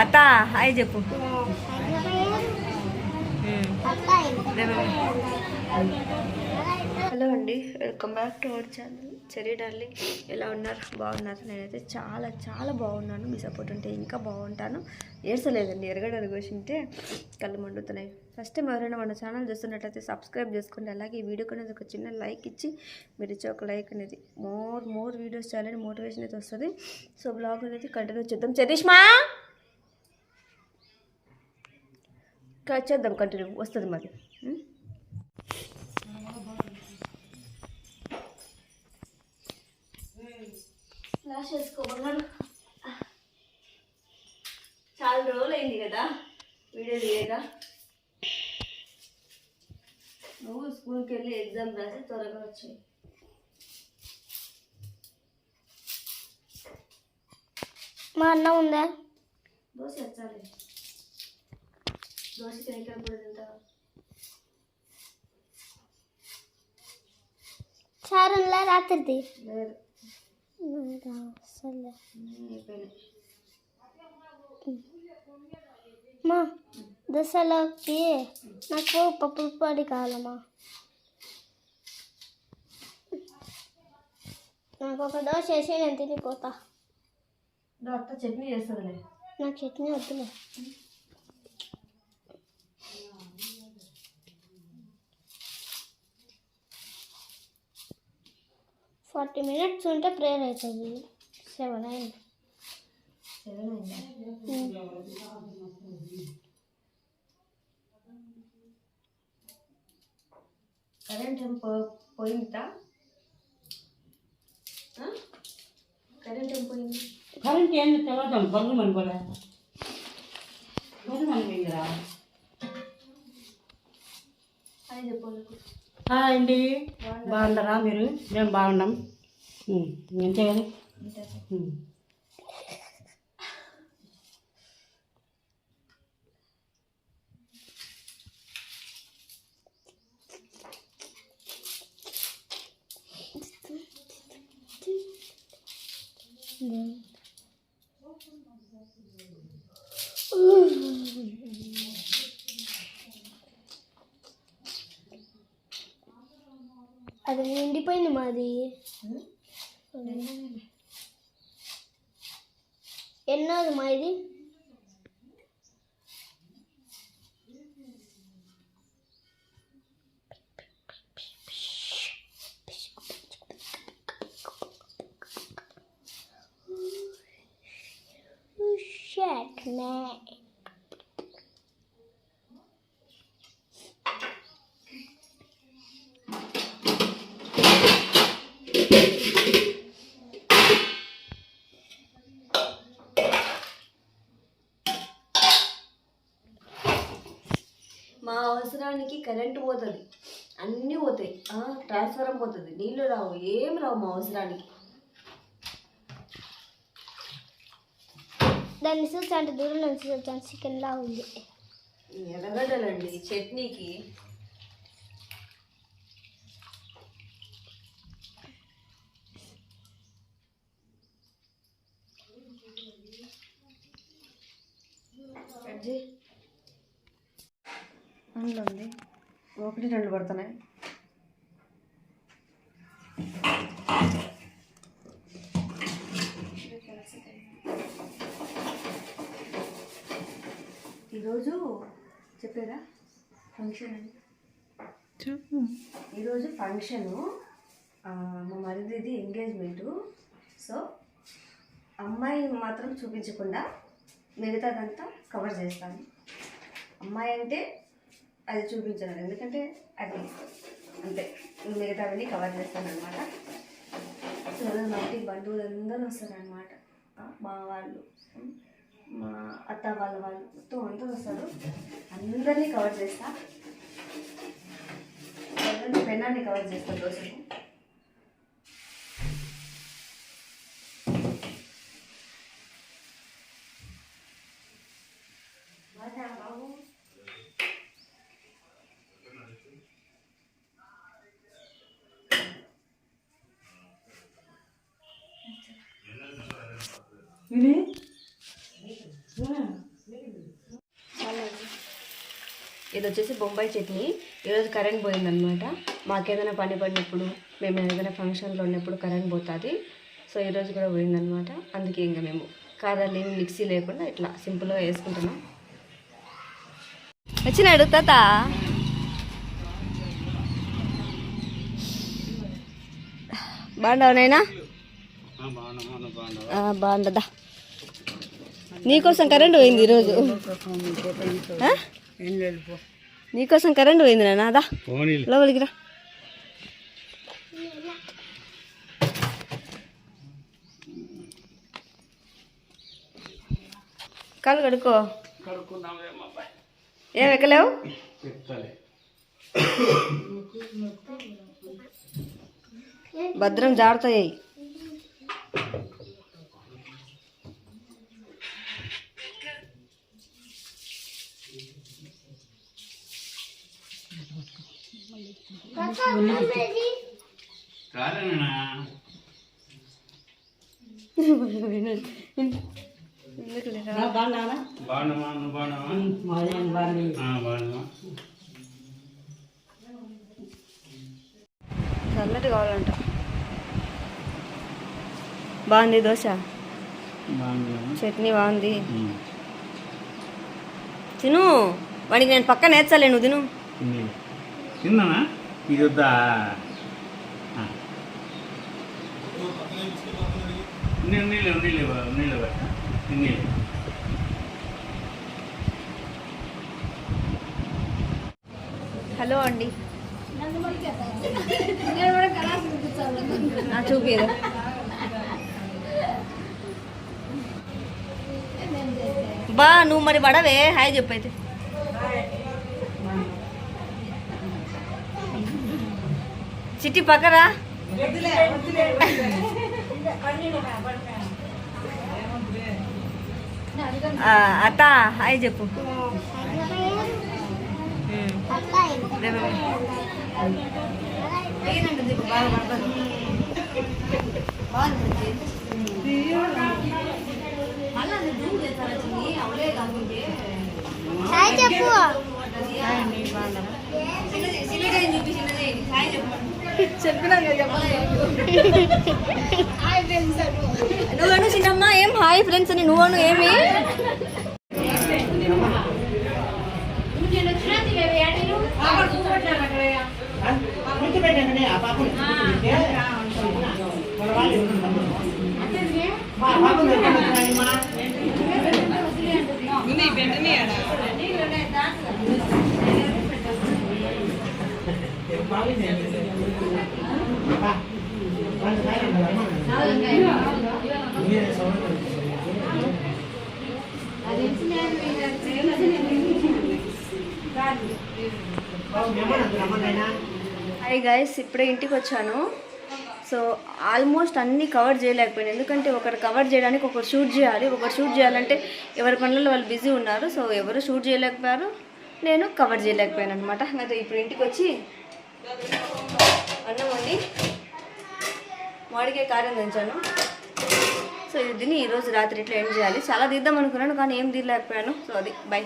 అత్త హాయ్ చెప్పు. హలో అండి welcome back to our channel. Cherry darling ఎలా ఉన్నారు? బాగున్నారు? నేనైతే చాలా చాలా బాగున్నాను. మీ సపోర్ట్ ఉంటే ఇంకా బాగుంటాను. ఏడ్చలేదండి ఎరగడ కోసింటే కళ్ళు మండుతున్నాయి. ఫస్ట్ టైం ఎవరైనా మన ఛానల్ చూస్తున్నట్లయితే సబ్స్క్రైబ్ చేసుకోండి అలాగే ఈ వీడియోకి అనేది ఒక చిన్న లైక్ ఇచ్చి మీరు ఇచ్చే ఒక లైక్ అనేది మోర్ మోర్ వీడియోస్ చేయాలని మోటివేషన్ అయితే వస్తుంది. సో బ్లాగ్ అనేది కంటిన్యూ చేద్దాం. చరిష్మా చేద్దాం కంటిన్యూ. వస్తుంది మరి. ఉం? ఫ్లాష్ చాలా రోజులు అయింది కదా వీడియో తీయగా. నువ్వు స్కూల్కి వెళ్ళి ఎగ్జామ్ రాసి త్వరగా వచ్చాయి. మా అన్న ఉందా? దోశ వచ్చాలి దోశ తినకం కూడా తింటావా? చారులా రాత్రిది? లేదు. అయిపోయినాయి. మా దశలోకి నాకు పప్పుల పొడి కావాలమ్మా నాకు ఒక దోశ వేసి నేను తినిపోతా డాక్టర్ చట్నీ చేస్తుందిలే. నాకు చట్నీ వద్దులే. ఫార్టీ మినిట్స్ ఉంటే ప్రేయర్ అవుతుంది సెవెన్ అయింది. సెవెన్ అయిందా? కరెంట్ ఏం పో పోయిందా? కరెంట్ ఏం పోయింది? కరెంట్ ఏంది తెలవదాం బంగు మన కూడా బంగు మన పోయిందిరా అని చెప్పు. హాయ్ అండి. బాగున్నారా? మీరు? మేము బాగున్నాం. అంతే కదా? అది నిండిపోయింది మాది ఎన్నోది మా ఇది Shit, మా అవసరానికి కరెంటు పోతుంది. అన్నీ పోతాయి. ట్రాన్స్ఫారం పోతుంది. నీళ్ళు రావు. ఏం రావు మా అవసరానికి? దాన్ని చూసి అంటే దూరం నుంచి చూసాను చికెన్ లా ఉంది. ఎర్రగడ్డలండి చట్నీకి. ఉంది. ఒకటి రెండు పడుతున్నాయి. ఈరోజు చెప్పేదా ఫంక్షన్ అని. ఈరోజు ఫంక్షను మా మరిదిది ఎంగేజ్మెంటు సో అమ్మాయిని మాత్రం చూపించకుండా మిగతాదంతా కవర్ చేస్తాను. అమ్మాయి అంటే అది చూపించను ఎందుకంటే అది అంతే. మిగతావన్నీ కవర్ చేస్తాను అనమాట సో మా బంధువులందరూ వస్తారనమాట మా వాళ్ళు. మా అత్త వాళ్ళ వాళ్ళు మొత్తం అందరూ వస్తారు. అందరినీ కవర్ చేస్తా. ఎవరిని పెన్నాన్ని కవర్ చేస్తా దోశకు బాబు? ఇది వచ్చేసి బొంబాయి చట్నీ. ఈరోజు కరెంట్ పోయిందనమాట మాకేదైనా పని పడినప్పుడు మేము ఏదైనా ఫంక్షన్లో ఉన్నప్పుడు కరెంట్ పోతుంది. సో ఈరోజు కూడా పోయిందనమాట అందుకే ఇంకా మేము కాదాలు ఏమి మిక్సీ లేకుండా ఇట్లా సింపుల్గా వేసుకుంటున్నాం వచ్చినాడు తాత. బాగుండవు నైనా బాగుండదా నీకోసం కరెంట్ పోయింది ఈరోజు? నీకోసం కరెంట్ పోయింది నాన్న అదా లోపలికి రా. కాలు కడుకో ఏం ఎక్కలేవు? భద్రం జారుతాయి చల్లటి కావాలంట. బాగుంది దోశ? చట్నీ బాగుంది. తిను. వాడికి నేను పక్కన నేర్చాలే నువ్వు తిను. తిన్నానా ఇది వద్దా నీళ్ళు నీళ్ళు నీళ్ళు నీళ్ళు నీళ్ళు హలో అండి. నా చూపియదు బా నువ్వు మరి పడవే. హాయ్ చెప్పైతే అయితే చిట్టి పక్కరా ఆ, అత్త హాయ్ చెప్పు హాయ్ చెప్పు నువ్వను చిన్నమ్మ ఏం హాయ్ ఫ్రెండ్స్ అని నువ్వను ఏమి వెంటనే హాయ్ గైస్ ఇప్పుడే ఇంటికి వచ్చాను. సో ఆల్మోస్ట్ అన్నీ కవర్ చేయలేకపోయాను. ఎందుకంటే ఒకరు కవర్ చేయడానికి ఒకరు షూట్ చేయాలి. ఒకరు షూట్ చేయాలంటే ఎవరి పనులలో వాళ్ళు బిజీ ఉన్నారు. సో ఎవరు షూట్ చేయలేకపోయారు నేను కవర్ చేయలేకపోయాను అనమాట నాతో ఇప్పుడు ఇంటికి వచ్చి అన్నం వండి మామిడికాయ కారం దంచాను. సో ఇది తిని ఈరోజు రాత్రి ఇట్లా ఏం చేయాలి? చాలా తీద్దాం అనుకున్నాను కానీ ఏం తీయలేకపోయాను. సో అది బై